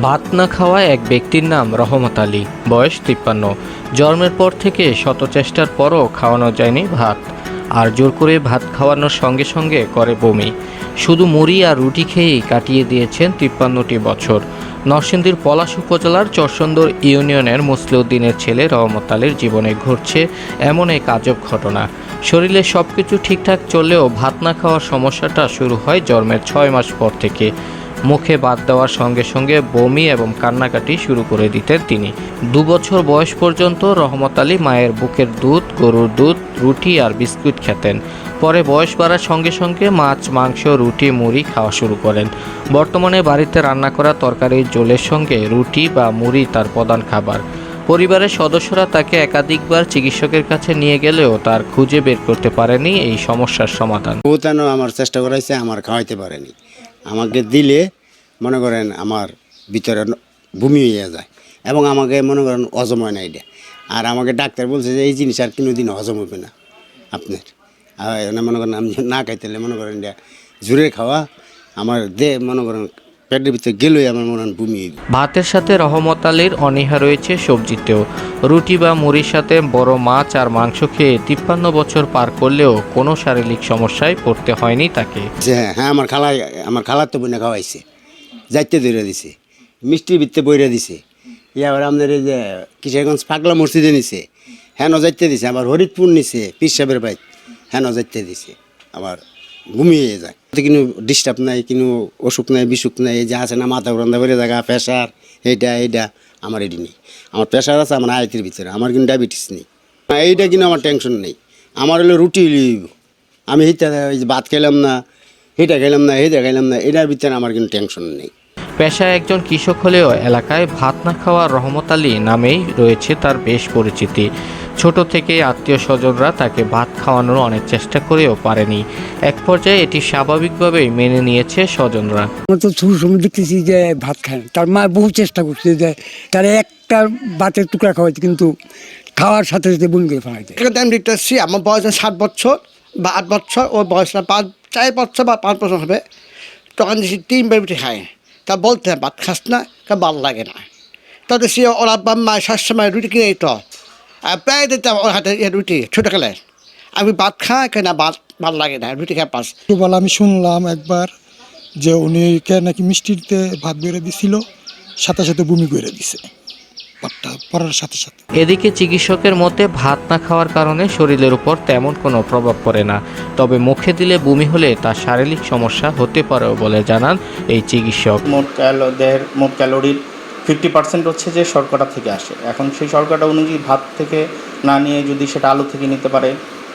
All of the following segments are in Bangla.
ভাত না খাওয়া এক ব্যক্তির নাম রহমত আলী, বয়স তিপ্পান্ন। জন্মের পর থেকে শত চেষ্টার পরও খাওয়ানো যায়নি ভাত। আর জোর করে ভাত খাওয়ানোর সঙ্গে সঙ্গে করে বমি। শুধু মুড়ি আর রুটি খেয়েই কাটিয়ে দিয়েছেন তিপ্পান্নটি বছর। নরসিংদীর পলাশ উপজেলার চরসন্দর ইউনিয়নের মুসলিউদ্দিনের ছেলে রহমত আলীর জীবনে ঘটছে এমন এক আজব ঘটনা। শরীরে সব কিছু ঠিকঠাক চললেও ভাত না খাওয়ার সমস্যাটা শুরু হয় জন্মের ছয় মাস পর থেকে। মুখে বাদ দেওয়ার সঙ্গে সঙ্গে বমি এবং কান্নাকাটি শুরু করে দিতেন তিনি। দু বছর বয়স পর্যন্ত রহমত আলী মায়ের বুকের দুধ, গরুর দুধ, রুটি আর বিস্কুট খেতেন। পরে বয়স বাড়ার সঙ্গে সঙ্গে মাছ, মাংস, রুটি, মুড়ি খাওয়া শুরু করেন। বর্তমানে বাড়িতে রান্না করা তরকারির জোলের সঙ্গে রুটি বা মুড়ি তার প্রধান খাবার। পরিবারের সদস্যরা তাকে একাধিকবার চিকিৎসকের কাছে নিয়ে গেলেও তার খুঁজে বের করতে পারেনি এই সমস্যার সমাধান। আমার চেষ্টা করাইছে, আমার খাওয়াইতে পারেনি। আমাকে দিলে মনে করেন আমার ভিতরে বমি হয়ে যায় এবং আমাকে মনে করেন হজম হয় না এটা। আর আমাকে ডাক্তার বলছে যে এই জিনিস আর কোনো দিন হজম হবে না আপনার। আর মনে করেন আমি না খাইতে মনে করেন এটা জোরে খাওয়া আমার দে মনে করেন পেটের ভিতরে গেলেই আমার মনে করেন বমি। ভাতের সাথে রহমত আলীর অনীহা রয়েছে সবজিতেও। রুটি বা মুড়ির সাথে বড় মাছ আর মাংস খেয়ে তিপ্পান্ন বছর পার করলেও কোনো শারীরিক সমস্যায় পড়তে হয়নি তাকে। যে হ্যাঁ আমার খালা আমার খালার তো বইনা খাওয়াইছে। যাইতে ধরে দিছে। মিষ্টির ভিত্তে বইরা দিছে। ইয়া আবার আপনার এই যে কিশোরগঞ্জ পাগলা মসজিদে নিছে। হ্যাঁ যাইতে দিছে। আবার হরিদপুর নিছে, পীর সাহেবের বাইক হ্যাঁ যাইতে দিছে। আবার ঘুমিয়ে যায়। কিন্তু কোনো ডিস্টার্ব নাই কোনো অসুখ নাই, বিসুখ নাই, এই যে আছে না, মাথা ঘুরান্দা বেড়ে জায়গা প্রেশার এইটা এইটা আমার এটি নেই। আমার প্রেশার আছে, আমার আয়তের ভিতরে, আমার কিন্তু ডায়াবেটিস নেই। এইটা কিন্তু আমার টেনশন নেই। আমার হলো রুটি হইলেই আমি যে ভাত খেলাম না হিটা খেলাম না হিটা খেলাম না এটার ভিতরে আমার কিন্তু টেনশন নেই। পেশায় একজন কৃষক হলেও এলাকায় ভাত না খাওয়া রহমত আলী নামেই রয়েছে তার বেশ পরিচিতি। ছোট থেকে আত্মীয় স্বজনরা তাকে ভাত খাওয়ানোর অনেক চেষ্টা করেও পারেনি। এক পর্যায়ে এটি স্বাভাবিকভাবেই মেনে নিয়েছে স্বজনরা। আমরা তো শুরু সময় দেখতেছি যে ভাত খায় তার মা বহু চেষ্টা করছে যে তার একটা ভাতের টুকরা খাওয়াইতে কিন্তু খাওয়ার সাথে সাথে বমি করে এখানে আমি দেখতেছি আমার বয়স সাত বছর বা আট বছর ওর বয়সটা পাঁচ চার বছর বা পাঁচ বছর হবে। তখন দেখছি তিন বেরুটি খায়। তা বলতে ভাত খাস না, তা ভালো লাগে না। তাতে সে ওর আব্বা মা সবসময় রুটি কিনে দিত। প্রায় দিতাম ওর হাতে রুটি ছোটো খেলে আমি ভাত খাই, কেন ভাত, ভালো লাগে না, রুটি খাই পাস বলে আমি শুনলাম একবার যে উনি নাকি মিষ্টিতে ভাত বেড়ে দিছিল, সাথে সাথে বমি করে দিছে। ভাতটা পড়ার সাথে সাথে। এদিকে চিকিৎসকের মতে ভাত না খাওয়ার কারণে শরীরের উপর তেমন কোনো প্রভাব পড়ে না। তবে মুখে দিলে বমি হলে তার শারীরিক সমস্যা হতে পারেও বলে জানান এই চিকিৎসক। মোট ক্যালো দেহের মোট ক্যালোরির ফিফটি পার্সেন্ট হচ্ছে যে শর্করা থেকে আসে। এখন সেই শর্করাটা অনুযায়ী ভাত থেকে না নিয়ে যদি সেটা আলু থেকে নিতে পারে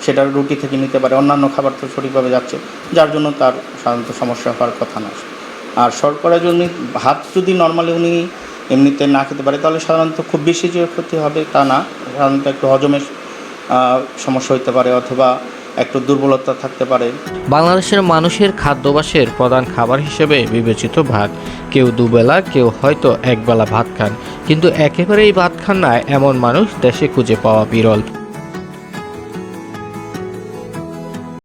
সেটা রুটি থেকে নিতে পারে অন্যান্য খাবার তো সঠিকভাবে যাচ্ছে যার জন্য তার সাধারণত সমস্যা হওয়ার কথা না আর শর্করা যদি ভাত যদি নর্মালি উনি এমনিতে না খেতে পারে, তাহলে সাধারণত খুব বেশি যে ক্ষতি হবে তা না। সাধারণত একটু হজমের সমস্যা হতে পারে অথবা একটু দুর্বলতা থাকতে পারে। বাংলাদেশের মানুষের খাদ্যাভ্যাসের প্রধান খাবার হিসেবে বিবেচিত ভাত। কেউ দুবেলা, কেউ হয়তো একবেলা ভাত খান। কিন্তু একেবারেই ভাত খান না এমন মানুষ দেশে খুঁজে পাওয়া বিরল।